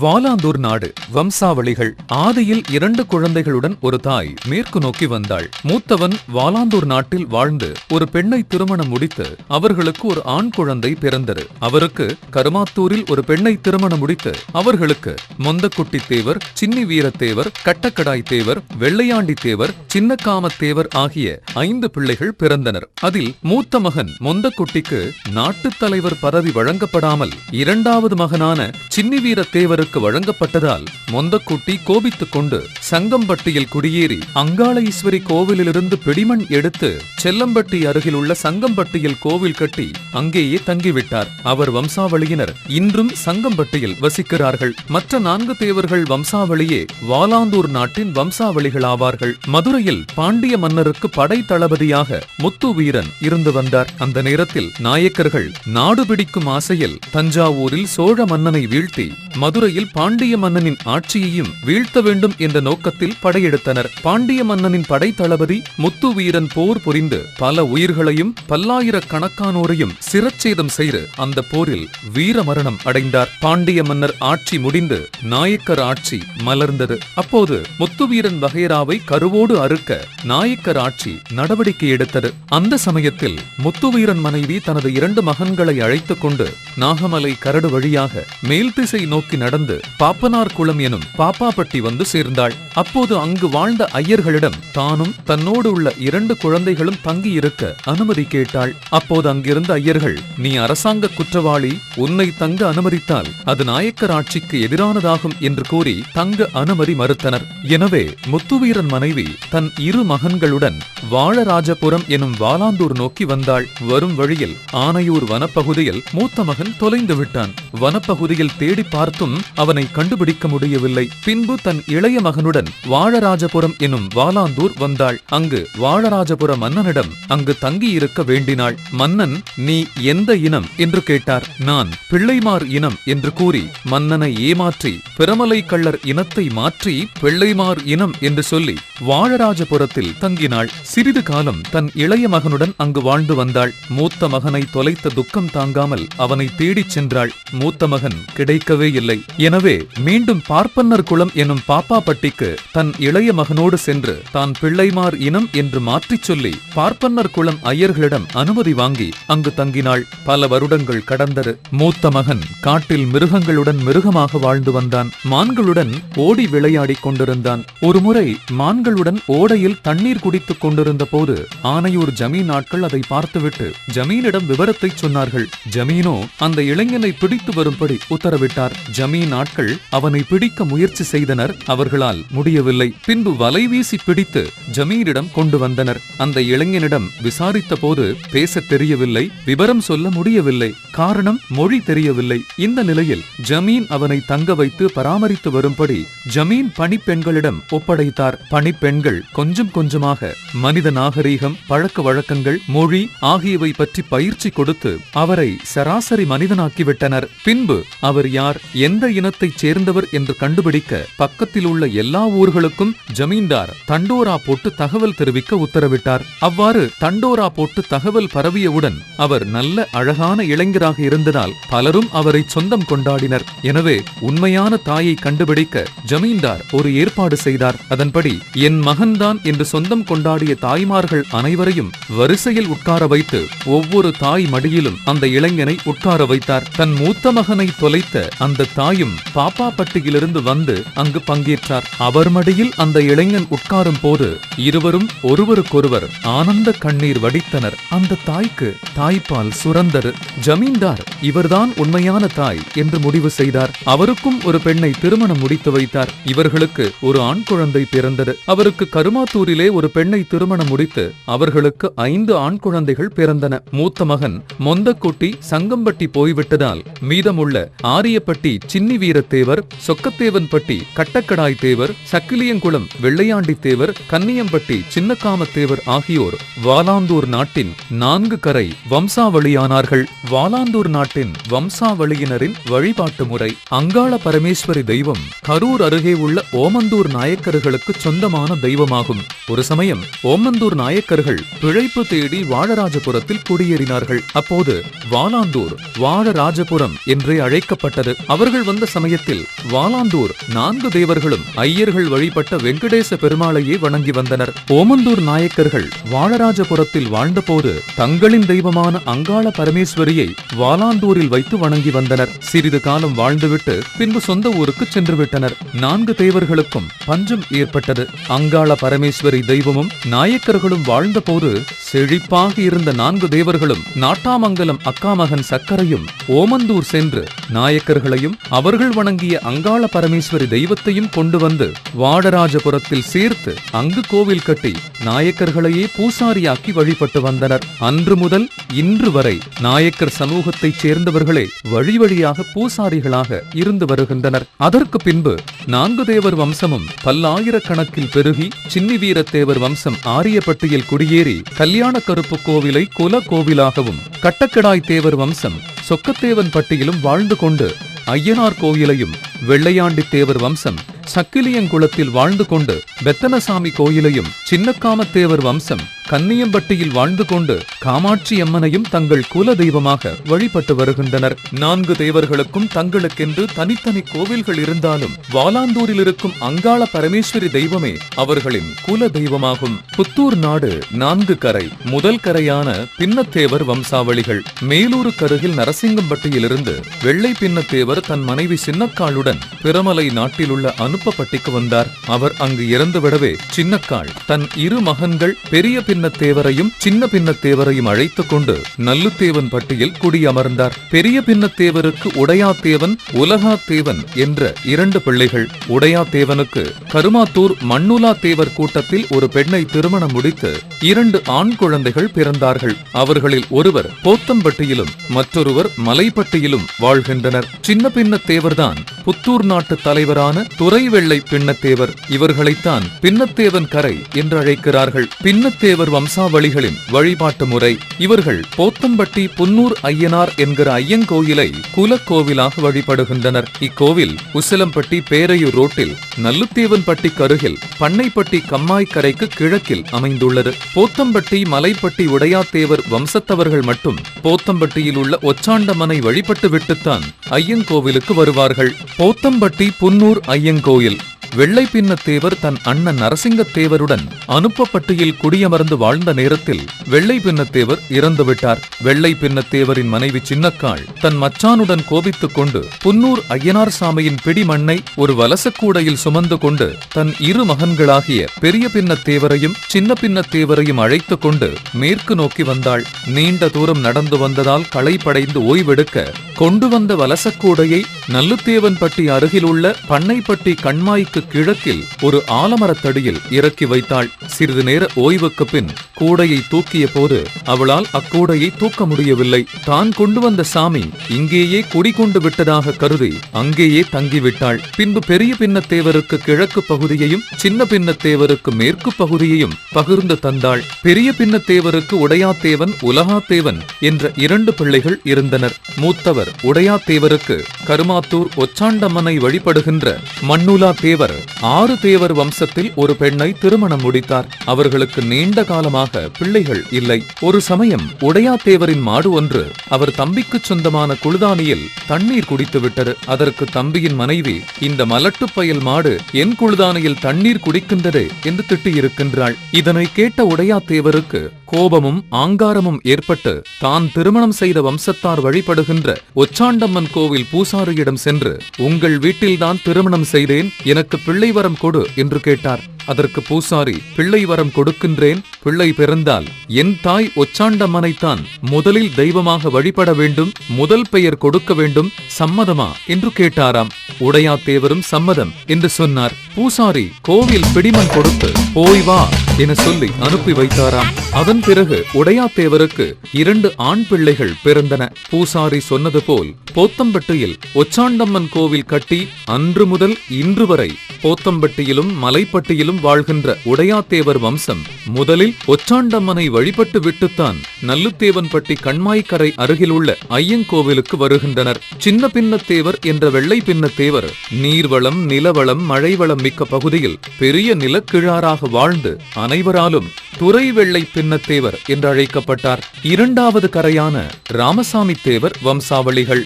வாலாந்தூர் நாடு வம்சாவளிகள் ஆதியில் இரண்டு குழந்தைகளுடன் ஒரு தாய் மேற்கு நோக்கி வந்தாள். மூத்தவன் வாலாந்தூர் நாட்டில் வாழ்ந்து ஒரு பெண்ணை திருமணம் முடித்து அவர்களுக்கு ஒரு ஆண் குழந்தை பிறந்தது. அவருக்கு கருமாத்தூரில் ஒரு பெண்ணை திருமணம் முடித்து அவர்களுக்கு மொந்தக்குட்டி தேவர் சின்னி வீரத்தேவர் கட்டக்கடாய் தேவர் வெள்ளையாண்டி தேவர் சின்னக்காமத்தேவர் ஆகிய ஐந்து பிள்ளைகள் பிறந்தனர். அதில் மூத்த மகன் மொந்தக்குட்டிக்கு நாட்டுத் தலைவர் பதவி வழங்கப்படாமல் இரண்டாவது மகனான சின்னி வீரத்தேவருக்கு வழங்கப்பட்டதால் மொந்தக்குட்டி கோபித்துக் கொண்டு சங்கம்பட்டியில் குடியேறி அங்காள ஈஸ்வரி கோவிலிலிருந்து பிடிமண் எடுத்து செல்லம்பட்டி அருகில் உள்ள சங்கம்பட்டியில் கோவில் கட்டி அங்கேயே தங்கிவிட்டார். அவர் வம்சாவளியினர் இன்றும் சங்கம்பட்டியில் வசிக்கிறார்கள். மற்ற நான்கு தேவர்கள் வம்சாவளியே வாலாந்தூர் நாட்டின் வம்சாவளிகள் ஆவார்கள் மதுரையில் பாண்டிய மன்னருக்கு படை தளபதியாக முத்து வீரன் இருந்து வந்தார். அந்த நேரத்தில் நாயக்கர்கள் நாடு பிடிக்கும் ஆசையில் தஞ்சாவூரில் சோழ மன்னனை வீழ்த்தி மதுரையில் பாண்டிய மன்னனின் ஆட்சியையும் வீழ்த்த வேண்டும் என்ற நோக்கத்தில் படையெடுத்தனர். பாண்டிய மன்னனின் படை தளபதி முத்து வீரன் போர் புரிந்து பல உயிர்களையும் பல்லாயிரக்கணக்கானோரையும் சிரச்சேதம் செய்து அந்த போரில் வீர மரணம் அடைந்தார். பாண்டிய மன்னர் ஆட்சி முடிந்து நாயக்கர் ஆட்சி மலர்ந்தது. அப்போது முத்துவீரன் வகைராவை கருவோடு அறுக்க நாயக்கர் ஆட்சி நடவடிக்கை எடுத்தது. அந்த சமயத்தில் முத்துவீரன் மனைவி தனது இரண்டு மகன்களை அழைத்துக் கொண்டு நாகமலை கரடு வழியாக மேல் திசை நோக்கி நடந்து பாப்பனார் குளம் எனும் பாப்பாப்பட்டி வந்து சேர்ந்தாள். அப்போது அங்கு வாழ்ந்த ஐயர்களிடம் தானும் தன்னோடு உள்ள இரண்டு குழந்தைகளும் தங்கி இருக்க அனுமதி கேட்டாள். அப்போது அங்கிருந்த ஐயர்கள் நீ அரசாங்க குற்றவாளி உன்னை தங்க அனுமதித்தால் அது நாயக்கர் ஆட்சிக்கு எதிரானதாகும் என்று கூறி தங்க அனுமதி மறுத்தனர். எனவே முத்துவீரன் மனைவி தன் இரு மகன்களுடன் வாழராஜபுரம் எனும் வாலாந்தூர் நோக்கி வந்தாள். வரும் வழியில் ஆனையூர் வனப்பகுதியில் மூத்த மகன் தொலைந்து விட்டான். வனப்பகுதியில் தேடி பார்த்தும் அவனை கண்டுபிடிக்க முடியவில்லை. பின்பு தன் இளைய மகனுடன் வாழராஜபுரம் எனும் வாலாந்தூர் வந்தாள். அங்கு வாழராஜபுர மன்னனிடம் அங்கு தங்கியிருக்க வேண்டினாள். மன்னன் நீ எந்த இனம்? என்று கேட்டார். நான் பிள்ளைமார் இனம் என்று கூறி மன்னனை ஏமாற்றி பிரமலை கள்ளர் இனத்தை மாற்றி பிள்ளைமார் இனம் என்று சொல்லி வாழராஜபுரத்தில் தங்கினாள். சிறிது காலம் தன் இளைய மகனுடன் அங்கு வாழ்ந்து வந்தாள். மூத்த மகனை தொலைத்த துக்கம் தாங்காமல் அவனை தேடிச் சென்றாள். மூத்த மகன் கிடைக்கவே இல்லை. எனவே மீண்டும் பார்ப்பன்னர் குளம் எனும் பாப்பாப்பட்டிக்கு தன் இளைய மகனோடு சென்று தான் பிள்ளைமார் இனம் என்று மாற்றிச் சொல்லி பார்ப்பன்னர் குளம் ஐயர்களிடம் அனுமதி வாங்கி அங்கு தங்கினாள். பல வருடங்கள் கடந்தது. மூத்த மகன் காட்டில் மிருகங்களுடன் மிருகமாக வாழ்ந்து வந்தான். மான்களுடன் ஓடி விளையாடிக் கொண்டிருந்தான். ஒருமுறை மான்களுடன் ஓடையில் தண்ணீர் குடித்துக் கொண்டிருந்த போது ஆனையூர் ஜமீன் ஆட்கள் அதை பார்த்துவிட்டு ஜமீனிடம் விவரத்தை சொன்னார்கள். ஜமீனோ அந்த இளைஞனை பிடித்து வரும்படி உத்தரவிட்டார். ஜமீன் நாட்கள் அவனை பிடிக்க முயற்சி செய்தனர். அவர்களால் முடியவில்லை. பின்பு வலை வீசி பிடித்து ஜமீனிடம் கொண்டு வந்தனர். அந்த இளைஞனிடம் விசாரித்த போது பேச தெரியவில்லை. விவரம் சொல்ல முடியவில்லை. காரணம் மொழி தெரியவில்லை. இந்த நிலையில் ஜமீன் அவனை தங்க வைத்து பராமரித்து வரும்படி ஜமீன் பணிப்பெண்களிடம் ஒப்படைத்தார். பணிப்பெண்கள் கொஞ்சம் கொஞ்சமாக மனித நாகரீகம் பழக்க வழக்கங்கள் மொழி ஆகியவை பற்றி பயிற்சி கொடுத்து அவரை சராசரி மனிதனாக்கிவிட்டனர். பின்பு அவர் யார் எந்த இனத்தைச் சேர்ந்தவர் என்று கண்டுபிடிக்க பக்கத்தில் உள்ள எல்லா ஊர்களுக்கும் ஜமீன்தார் தண்டோரா போட்டு தகவல் தெரிவிக்க உத்தரவிட்டார். அவ்வாறு தண்டோரா போட்டு தகவல் பரவியவுடன் அவர் நல்ல அழகான இளைஞராக இருந்ததால் பலரும் அவரை சொந்தம் கொண்டாடினர். எனவே உண்மையான தாயை கண்டுபிடிக்க ஜமீன்தார் ஒரு ஏற்பாடு செய்தார். அதன்படி என் மகன்தான் என்று சொந்தம் கொண்டாடிய தாய்மார்கள் அனைவரையும் வரிசையில் உட்கார வைத்து ஒவ்வொரு தாய் மடியிலும் அந்த இளைஞனை உட்கார வைத்தார். தன் மூத்த மகனை தொலைத்த அந்த தாயும் பாப்பாப்பட்டியிலிருந்து வந்து அங்கு பங்கேற்றார். அவர் மடியில் அந்த இளைஞன் உட்காரும் போது இருவரும் ஒருவருக்கொருவர் ஆனந்த கண்ணீர் வடித்தனர். அந்த தாய்க்கு தாய்ப்பால் சுரந்தது. ஜமீன்தார் இவர்தான் உண்மையான தாய் என்று முடிவு செய்தார். அவருக்கும் ஒரு பெண்ணை திருமணம் முடித்து வைத்தார். இவர்களுக்கு ஒரு ஆண் குழந்தை பிறந்தது. அவருக்கு கருமாத்தூரிலே ஒரு பெண்ணை திருமணம் முடித்து அவர்களுக்கு ஐந்து ஆண் குழந்தைகள் பிறந்தன. மூத்த மகன் மொந்தக்குட்டி சங்கம்பட்டி போய்விட்டதால் மீதமுள்ள ஆரியப்பட்டி சின்னி வீரத்தேவர் சொக்கத்தேவன்பட்டி கட்டக்கடாய் தேவர் சக்கிலியங்குளம் வெள்ளையாண்டி தேவர் கன்னியம்பட்டி சின்னக்காமத்தேவர் ஆகியோர் வாலாந்தூர் நாட்டின் நான்கு கரை வம்சாவளியானார்கள். வாலாந்தூர் நாட்டின் வம்சாவளியினரின் வழிபாட்டு முறை அங்காள பரமேஸ்வரி தெய்வம் கரூர் அருகே உள்ள ஓமந்தூர் நாயக்கர்களுக்கு சொந்தமான தெய்வமாகும். ஒரு சமயம் ஓமந்தூர் நாயக்கர்கள் பிழைப்பு தேடி வாழராஜபுரத்தில் குடியேறினார்கள். அப்போது வாலாந்தூர் வாழராஜபுரம் என்றே அழைக்கப்பட்டது. அவர்கள் வந்த சமயத்தில் வாலாந்தூர் நான்கு தேவர்களும் ஐயர்கள் வழிபட்ட வெங்கடேச பெருமாளையே வணங்கி வந்தனர். ஓமந்தூர் நாயக்கர்கள் வாழராஜபுரத்தில் வாழ்ந்தபோது தங்களின் தெய்வமான அங்காள பரமேஸ்வரியை வாலாந்தூரில் வைத்து வணங்கி வந்தனர். சிறிது காலம் வாழ்ந்துவிட்டு பின்பு சொந்த ஊருக்கு சென்று விட்டனர். நான்கு தேவர்களுக்கும் பஞ்சம் ஏற்பட்டது. அங்காள பரமேஸ்வரி தெய்வமும் நாயக்கர்களும் வாழ்ந்தபோது செழிப்பாக இருந்த நான்கு தேவர்களும் நாட்டாமங்கலம் அக்காமகன் சக்கரையும் ஓமந்தூர் சென்று நாயக்கர்களையும் அவர் அவர்கள் வணங்கிய அங்காள பரமேஸ்வரி தெய்வத்தையும் கொண்டு வந்து வாடராஜபுரத்தில் சேர்த்து அங்கு கோவில் கட்டி நாயக்கர்களையே பூசாரியாக்கி வழிபட்டு வந்தனர். அன்று முதல் இன்று வரை நாயக்கர் சமூகத்தைச் சேர்ந்தவர்களே வழி வழியாக பூசாரிகளாக இருந்து வருகின்றனர். அதற்கு பின்பு நான்கு தேவர் வம்சமும் பல்லாயிரக்கணக்கில் பெருகி சின்னி வீரத்தேவர் வம்சம் ஆரியப்பட்டியில் குடியேறி கல்யாண கருப்பு கோவிலை குல கோவிலாகவும் கட்டக்கடாய் தேவர் வம்சம் சொக்கத்தேவன் பட்டியிலும் வாழ்ந்து கொண்டு ஐயனார் கோயிலையும் வெள்ளையாண்டி தேவர் வம்சம் சக்கிலியங்குளத்தில் வாழ்ந்து கொண்டு பெத்தனசாமி கோயிலையும் சின்னக்காமத்தேவர் வம்சம் கன்னியம்பட்டியில் வாழ்ந்து கொண்டு காமாட்சி அம்மனையும் தங்கள் குல தெய்வமாக வழிபட்டு வருகின்றனர். நான்கு தேவர்களுக்கும் தங்களுக்கென்று தனித்தனி கோவில்கள் இருந்தாலும் வாலாந்தூரில் இருக்கும் அங்காள பரமேஸ்வரி தெய்வமே அவர்களின் குல தெய்வமாகும் புத்தூர் நாடு நான்கு கரை முதல் கரையான பின்னத்தேவர் வம்சாவளிகள். மேலூருக்கு அருகில் நரசிங்கம்பட்டியிலிருந்து வெள்ளை பின்னத்தேவர் தன் மனைவி சின்னக்காளுடன் பிரமலை நாட்டிலுள்ள அனுப்பப்பட்டிக்கு வந்தார். அவர் அங்கு இறந்துவிடவே சின்னக்காள் தன் இரு மகன்கள் பெரிய பின்னத்தேவரையும் சின்ன பின்னத்தேவரையும் அழைத்துக் கொண்டு நல்லுத்தேவன் பட்டியில் குடியமர்ந்தார். பெரிய பின்னத்தேவருக்கு உடையாத்தேவன் உலகாத்தேவன் என்ற இரண்டு பிள்ளைகள். உடையாத்தேவனுக்கு கருமாத்தூர் மண்ணுலா தேவர் கூட்டத்தில் ஒரு பெண்ணை திருமணம் முடித்து இரண்டு ஆண் குழந்தைகள் பிறந்தார்கள். அவர்களில் ஒருவர் போத்தம்பட்டியிலும் மற்றொருவர் மலைப்பட்டியிலும் வாழ்கின்றனர். சின்ன பின்னத்தேவர்தான் புத்தூர் நாட்டு தலைவரான துறைவெள்ளை பின்னத்தேவர். இவர்களைத்தான் பின்னத்தேவன் கரை என்று அழைக்கிறார்கள் பின்னத்தேவர் வம்சாவளிகளின் வழிபாட்டு முறை. இவர்கள் போத்தம்பட்டி புன்னூர் ஐயனார் என்கிற ஐயங்கோயிலை குலக்கோவிலாக வழிபடுகின்றனர். இக்கோவில் உசிலம்பட்டி பேரையூர் ரோட்டில் நல்லுத்தேவன்பட்டி கருகில் பண்ணைப்பட்டி கம்மாய்க்கரைக்கு கிழக்கில் அமைந்துள்ளது. போத்தம்பட்டி மலைப்பட்டி உடையாத்தேவர் வம்சத்தவர்கள் மட்டும் போத்தம்பட்டியில் உள்ள ஒச்சாண்டமனை வழிபட்டு விட்டுத்தான் ஐயங்கோவிலுக்கு வருவார்கள். போத்தம்பட்டி புன்னூர் ஐயங்கோயில் வெள்ளை பின்னத்தேவர் தன் அண்ணன் நரசிங்கத்தேவருடன் அனுப்பப்பட்டியில் குடியமர்ந்து வாழ்ந்த நேரத்தில் வெள்ளை பின்னத்தேவர் இறந்துவிட்டார் வெள்ளை பின்னத்தேவரின் மனைவி சின்னக்காள் தன் மச்சானுடன் கோபித்துக் கொண்டு புன்னூர் ஐயனார் சாமியின் பிடி மண்ணை ஒரு வலசக்கூடையில் சுமந்து கொண்டு தன் இரு மகன்களாகிய பெரிய பின்னத்தேவரையும் சின்ன பின்னத்தேவரையும் அழைத்துக் கொண்டு மேற்கு நோக்கி வந்தாள். நீண்ட தூரம் நடந்து வந்ததால் களைப்படைந்து ஓய்வெடுக்க கொண்டு வந்த வலசக்கூடையை நல்லுத்தேவன்பட்டி அருகிலுள்ள பண்ணைப்பட்டி கண்மாய்க்கு கிழக்கில் ஒரு ஆலமரத்தடியில் இறக்கி வைத்தாள். சிறிது நேர ஓய்வுக்கு பின் கூடையை தூக்கிய போது அவளால் அக்கூடையை தூக்க முடியவில்லை. தான் கொண்டு வந்த சாமி இங்கேயே குடிகொண்டு விட்டதாக கருதி அங்கேயே தங்கிவிட்டாள். பின்பு பெரிய பின்னத்தேவருக்கு கிழக்கு பகுதியையும் சின்ன பின்னத்தேவருக்கு மேற்கு பகுதியையும் பகிர்ந்து தந்தாள். பெரிய பின்னத்தேவருக்கு உடையாத்தேவன் உலகாத்தேவன் என்ற இரண்டு பிள்ளைகள் இருந்தனர். மூத்தவர் உடையாத்தேவருக்கு கருமாத்தூர் ஒச்சாண்டம்மனை வழிபடுகின்ற மண்ணுலா தேவர் ஆறு தேவர் வம்சத்தில் ஒரு பெண்ணை திருமணம் முடித்தார். அவர்களுக்கு நீண்ட காலமாக பிள்ளைகள் இல்லை. ஒரு சமயம் உடையாத்தேவரின் மாடு ஒன்று அவர் தம்பிக்கு சொந்தமான குழுதானியில் தண்ணீர் குடித்து விட்டது. அதற்கு தம்பியின் மனைவி இந்த மலட்டுப்பயல் மாடு என் குழுதானியில் தண்ணீர் குடிக்கின்றது என்று திட்டியிருக்கின்றாள். இதனை கேட்ட உடையாத்தேவருக்கு கோபமும் ஆங்காரமும் ஏற்பட்டு தான் திருமணம் செய்த வம்சத்தார் வழிபடுகின்ற ஒச்சாண்டம்மன் கோவில் பூசாரியிடம் சென்று உங்கள் வீட்டில்தான் திருமணம் செய்தேன். எனக்கு பிள்ளை வரம் கொடு என்று கேட்டார். அதற்கு பூசாரி பிள்ளை வரம் கொடுக்கின்றேன் பிள்ளை பிறந்தால். என் தாய் ஒச்சாண்டம்மனைத்தான் முதலில் தெய்வமாக வழிபட வேண்டும் முதல் பெயர் கொடுக்க வேண்டும் சம்மதமா? என்று கேட்டாராம். உடையாத்தேவரும் சம்மதம் என்று சொன்னார். பூசாரி கோவில் பிடிமன் கொடுத்து போய் வா என சொல்லி அனுப்பி வைத்தாராம் அதன் பிறகு உடையாத்தேவருக்கு இரண்டு ஆண் பிள்ளைகள் பிறந்தன. பூசாரி சொன்னது போல் போத்தம்பட்டியில் ஒச்சாண்டம்மன் கோவில் கட்டி அன்று முதல் இன்று வரை போத்தம்பட்டியிலும் மலைப்பட்டியிலும் வாழ்கின்ற உடையாத்தேவர் வம்சம் முதலில் ஒச்சாண்டம்மனை வழிபட்டு விட்டுத்தான் நல்லுத்தேவன்பட்டி கண்மாய்க்கரை அருகிலுள்ள ஐயங்கோவிலுக்கு வருகின்றனர். சின்ன பின்னத்தேவர் என்ற வெள்ளை பின்னத்தேவர் நீர்வளம் நிலவளம் மழைவளம் மிக்க பகுதியில் பெரிய நிலக்கிழாராக வாழ்ந்து அனைவராலும் துறை வெள்ளை பின்னத்தேவர் என்று அழைக்கப்பட்டார் இரண்டாவது கரையான ராமசாமி தேவர் வம்சாவளிகள்.